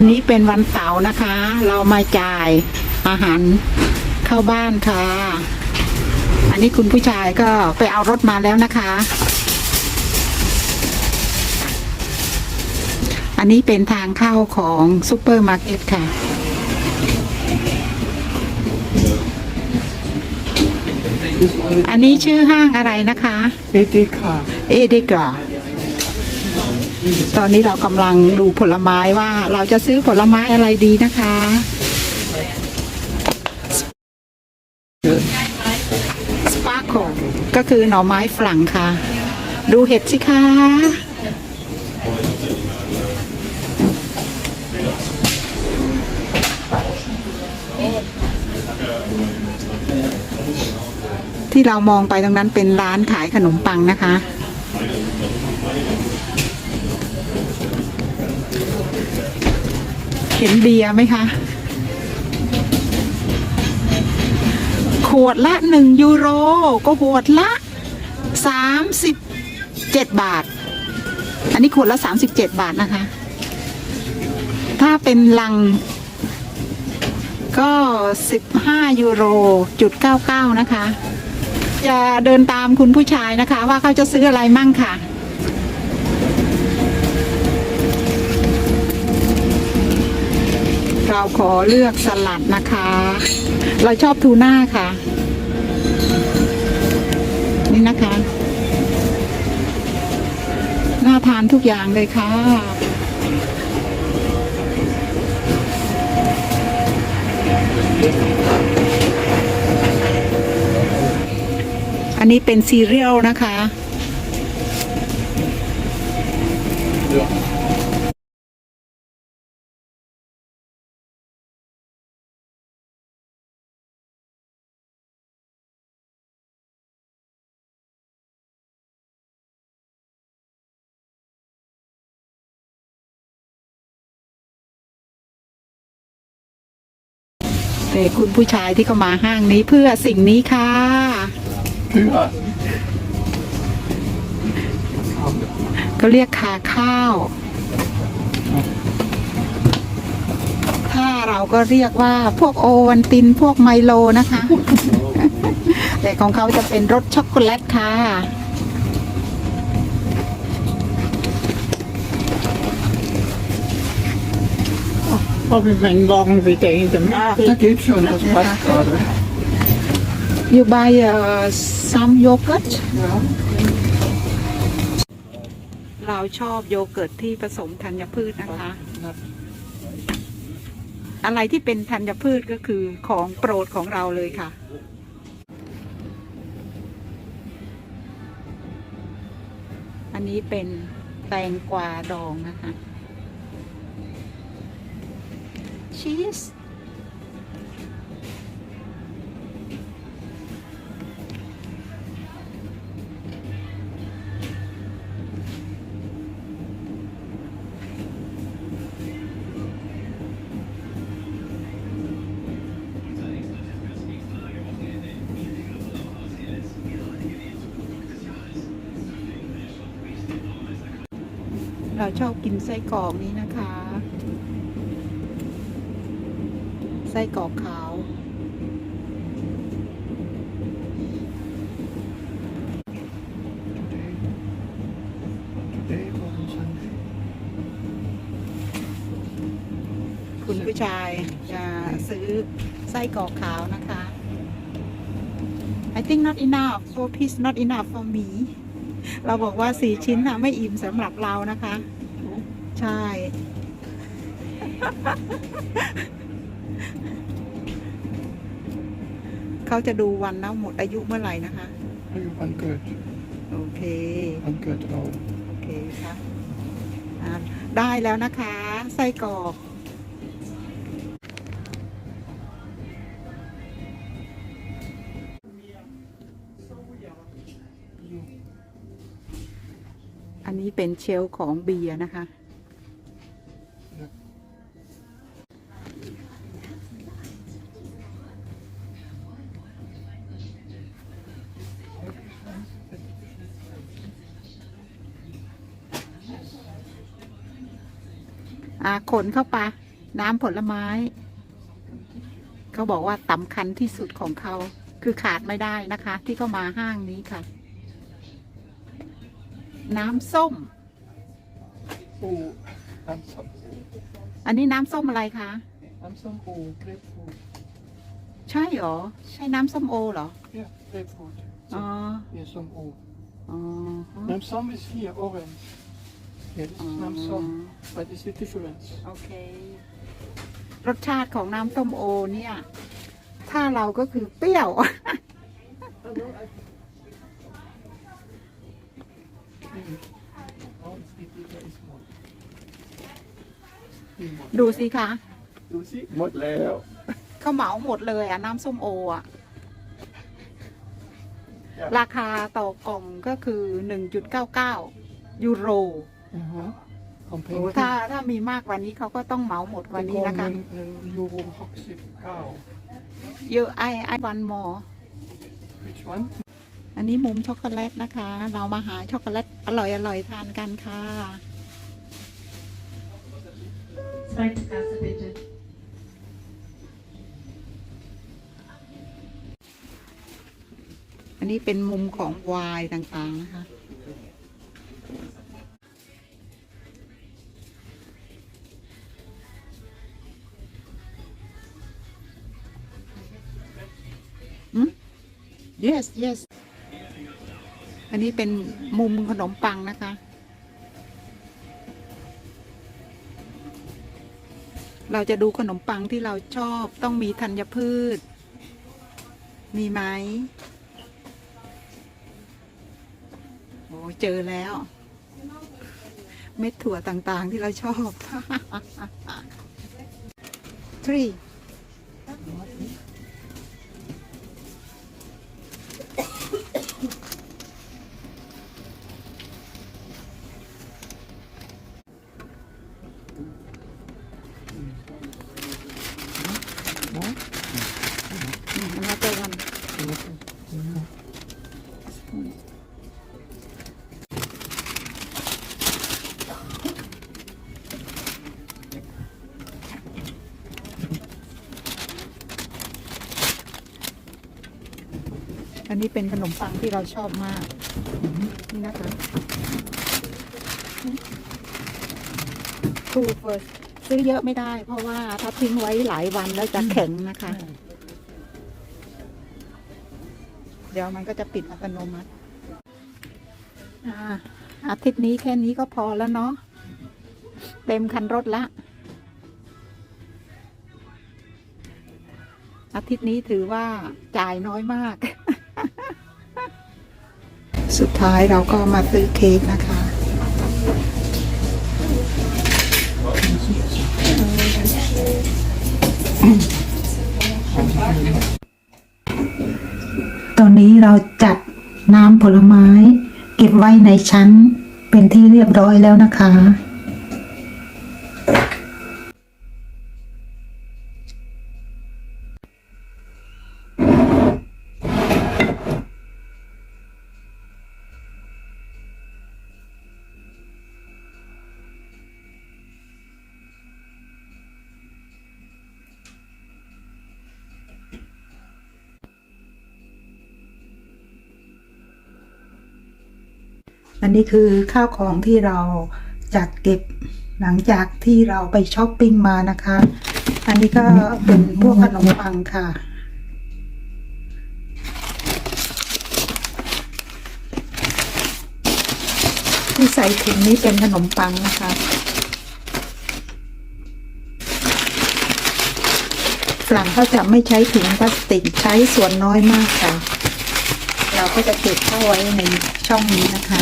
วันนี้เป็นวันเสาร์นะคะ เรามาจ่ายอาหารเข้าบ้านค่ะ อันนี้คุณผู้ชายก็ไปเอารถมาแล้วนะคะ อันนี้เป็นทางเข้าของซูเปอร์มาร์เก็ตค่ะ อันนี้ชื่อห้างอะไรนะคะ เอติค่ะเอเดกา ตอนนี้เรากำลังดูผลไม้ว่าเราจะซื้อผลไม้อะไรดีนะคะ สปาร์โคก็คือหน่อไม้ฝรั่งค่ะ ดูเห็ดสิคะที่เรามองไปตรงนั้นเป็นร้านขายขนมปังนะคะ เห็นเบียร์ไหมคะ ขวดละหนึ่งยูโร ก็ขวดละสามสิบเจ็ดบาท อันนี้ขวดละสามสิบเจ็ดบาทนะคะ ถ้าเป็นลังก็สิบห้ายูโรจุดเก้าเก้านะคะ จะเดินตามคุณผู้ชายนะคะ ว่าเขาจะซื้ออะไรมั่งค่ะ เราขอเลือกสลัดนะคะ เราชอบทูน่าค่ะ นี่นะคะ น่าทานทุกอย่างเลยค่ะ อันนี้เป็นซีเรียลนะคะ คุณผู้ชายที่เข้ามาห้างนี้เพื่อสิ่งนี้ค่ะเพื่อก็เรียกคาข้าว ถ้าเราก็เรียกว่าพวกโอวันตินพวกไมโลนะคะ แต่ของเขาจะเป็นรสช็อกโกแลตค่ะ Har vi en gång vi tänkte med. det geht schon, das passt gerade. You buy uh, some yogurt เราชอบโยเกิร์ตที่ผสมธัญพืชนะคะ อะไรที่เป็นธัญพืชก็คือของโปรดของเราเลยค่ะ อันนี้เป็นแตงกวาดองนะคะ ชีสเราชอบกินไส้กรอกนี้นะคะ ไส้กรอกขาว คุณผู้ชายจะซื้อไส้กรอกขาวนะคะ I think not enough four piece not enough for me เราบอกว่าสี่ชิ้นนะไม่อิ่มสำหรับเรานะคะ ใช่ เขาจะดูวันนะหมดอายุเมื่อไหร่นะคะ Are you one good? โอเค One good roll. โอเคค่ะอ่าได้แล้วนะคะ ไส้กรอก อันนี้เป็นเชลฟ์ของเบียร์นะคะ อ่าขนเข้าไป น้ำผลไม้ เขาบอกว่าสำคัญที่สุดของเขา คือขาดไม่ได้นะคะ ที่เขามาห้างนี้ค่ะ น้ำส้ม Oh, I'm some. อันนี้น้ำส้มอะไรคะ I'm some. Oh, grapefruit. ใช่เหรอ ใช่น้ำส้มโอเหรอ Yeah, grapefruit. อ๋อ Yeah, some. Oh. อ๋อ Nam some is here, orange. Yeah, this is nam some. What is the difference? โอเค รสชาติของน้ำส้มโอเนี่ย ถ้าเราก็คือเปรี้ยว Oh, it's the bigger is more. ดูสิคะ ดูสิหมดแล้วเขาเหมาหมดเลยอะน้ำส้มโออะราคาต่อกล่องก็คือ 1.99 ยูโร อือฮะของเพลงโอ้ถ้าถ้ามีมากกว่านี้เขาก็ต้องเหมาหมดกว่านี้นะคะหงหนึ่งยูโรหกสิบเก้าเยอะไอไอวันมอ which one อันนี้มุมช็อกโกแลตนะคะ เรามาหาช็อกโกแลตอร่อยอร่อยๆทานกันค่ะ Zweite Klasse bitte. อันนี้เป็นมุมของไวน์ต่างๆนะคะ yes yes อันนี้เป็นมุมขนมปังนะคะ เราจะดูขนมปังที่เราชอบต้องมีธัญพืช มีไหมโอ้เจอแล้ว เม็ดถั่วต่างๆที่เราชอบ three อันอันนี้เป็นขนมปังที่เราชอบมาก นี่นะคะ ทูเฟิร์สซื้อเยอะไม่ได้ เพราะว่าถ้าทิ้งไว้หลายวันแล้วจะแข็งนะคะ เดี๋ยวมันก็จะปิดอัตโนมัติอ่าอาทิตย์นี้แค่นี้ก็พอแล้วเนาะเต็มคันรถละอาทิตย์นี้ถือว่าจ่ายน้อยมาก สุดท้ายเราก็มาซื้อเค้กนะคะตอน นี้เราจัดน้ำผลไม้ เก็บไว้ในชั้นเป็นที่เรียบร้อยแล้วนะคะ อันนี้คือข้าวของที่เราจัดเก็บหลังจากที่เราไปช้อปปิ้งมานะคะ อันนี้ก็เป็นพวกขนมปังค่ะ ที่ใส่ถุงนี้เป็นขนมปังนะคะฝรั่งเขาจะไม่ใช้ถุงพลาสติกใช้ส่วนน้อยมากค่ะ เราก็จะเก็บเข้าไว้ในช่องนี้นะคะ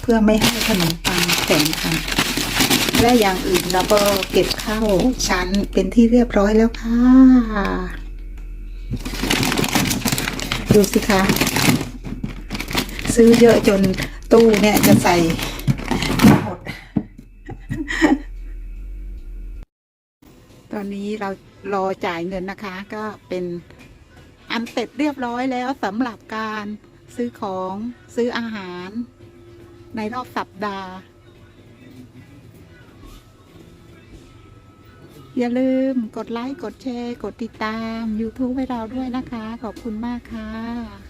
เพื่อไม่ให้ขนมปังแข็งค่ะ และอย่างอื่นเราก็เก็บเข้าชั้นเป็นที่เรียบร้อยแล้วค่ะ ดูสิคะ ซื้อเยอะจนตู้เนี่ยจะใส่ไม่หมด ตอนนี้เรารอจ่ายเงินนะคะ ก็เป็นอันเสร็จเรียบร้อยแล้วสำหรับการซื้อของซื้ออาหาร ในรอบสัปดาห์ อย่าลืมกดไลค์ กดแชร์ กดติดตาม YouTube ให้เราด้วยนะคะ ขอบคุณมากค่ะ